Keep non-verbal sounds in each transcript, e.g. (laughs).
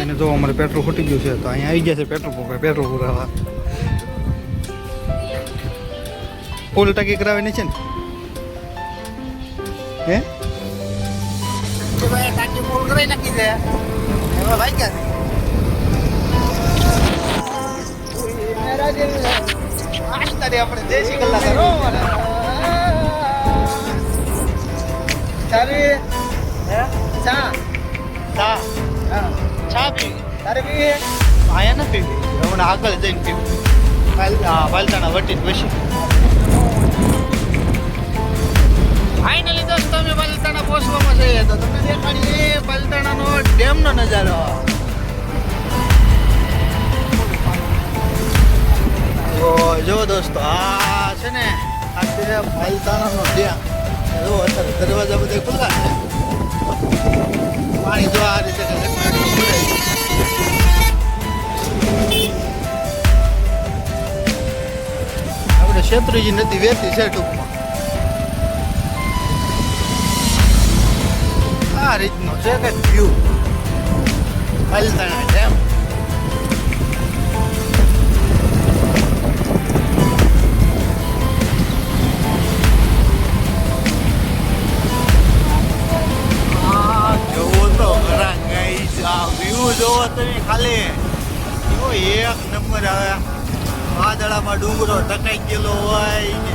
એને જો અમારે પેટ્રોલ ખૂટી ગયું છે તો અહીંયા આવી ગયા છે પેટ્રોલ પંપે પેટ્રોલ પુરાવા ફૂલ ટાંકી કરાવીને છે ને હે ટાંકી ફૂલ કરી નાખી છે એમાં ભાઈ ગયા આપણે દેશી કલાક કરો તારે પીવી નથી. પીવી હમણાં આગળ જઈને પીવી પાલતાણા વટીને પછી ફાઇનલી દોસ્તો અમે પાલતાણા પહોંચવામાં જઈએ તો તમને દેખાડીએ પાલતાણાનો ડેમનો નજારો. જો દોસ્તો, આ છે ને, આ પાલતાણાનો ડેમ. જો અત્યારે દરવાજા બધા ખુલ્લા છે. પાણી જો આ શેત્રુજી નદી વહેતી છે ટૂંકમાં. આ રીતનો છે કે વ્યૂ પાલતાણા ડેમ જોવો તમે ખાલી. એક નંબર આવે. વાદળામાં ડુંગરો ટકાઈ ગયેલો હોય ને.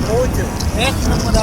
બહુ જ એક નંબર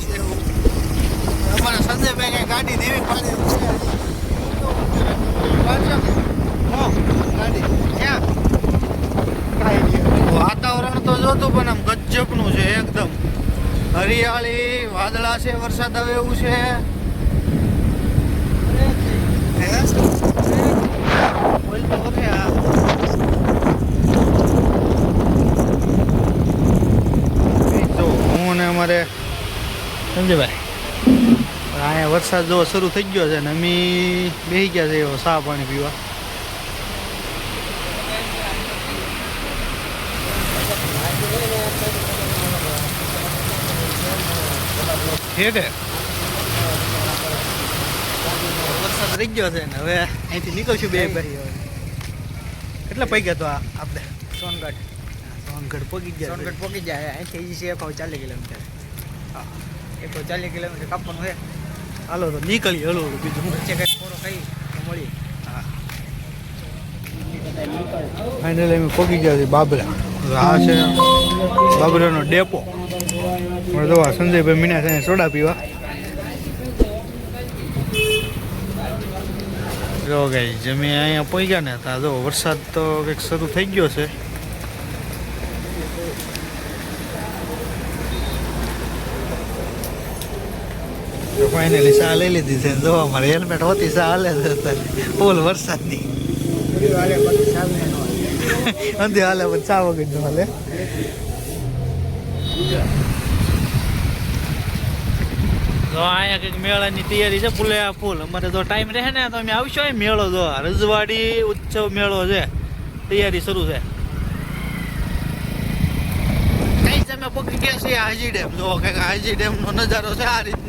છે એવું અમારા સંજયભાઈ કઈ ગાડી દેવી પાડી વાતાવરણ તો જોતું પણ આમ ગજબનું છે હરિયાળી વાદળા છે વરસાદ આવે એવું છે. હું ને અમારે સંજયભાઈ. અહીંયા વરસાદ જો શરૂ થઈ ગયો છે ને અમે બેસી ગયા છે એવો ચા પાણી પીવા. કે વરસાદ રહી ગયો છે ને હવે અહીંથી નીકળશું બે ભાઈ કેટલા પૈકા તો આ આપણે સોનગઢ સોનગઢ પગી ગયા. સોનગઢ પહોંચી ગયા અહીંથી છે એકસો ચાલીસ કિલોમીટર એક ચાલીસ કિલોમીટર કાપવાનું છે હાલો તો નીકળી હળવું હળવું બીજું વચ્ચે કંઈક થોડો ખાઈ તો મળીએ ફાઇનલી અમે પહોંચી ગયા છીએ બાબરા આ છે બાબરાનો ડેપો હવે જો આ સંજયભાઈ મીના છે સોડા પીવા. જો ગઈ જમી અહીંયા પહોંચ્યા ને ત્યાં જો વરસાદ તો કંઈક શરૂ થઈ ગયો છે. ફાઇનલી ચા લઈ લીધી છે જો અમારે હેલ્મેટ હોતી ચા હાલે છે ફૂલ વરસાદની. (laughs) અંધે હાલે પણ ચા વગર હાલે. તો અહીંયા કંઈક મેળાની તૈયારી છે, ફૂલે ફૂલ. અમારે જો ટાઈમ રહે ને તો અમે આવશો એ મેળો જો. રજવાડી ઉત્સવ મેળો છે. તૈયારી શરૂ છે. કઈ તમે પગી ગયા છીએ હાજી ડેમ? જો કંઈક હાજી ડેમ નો નજારો છે આ રીતે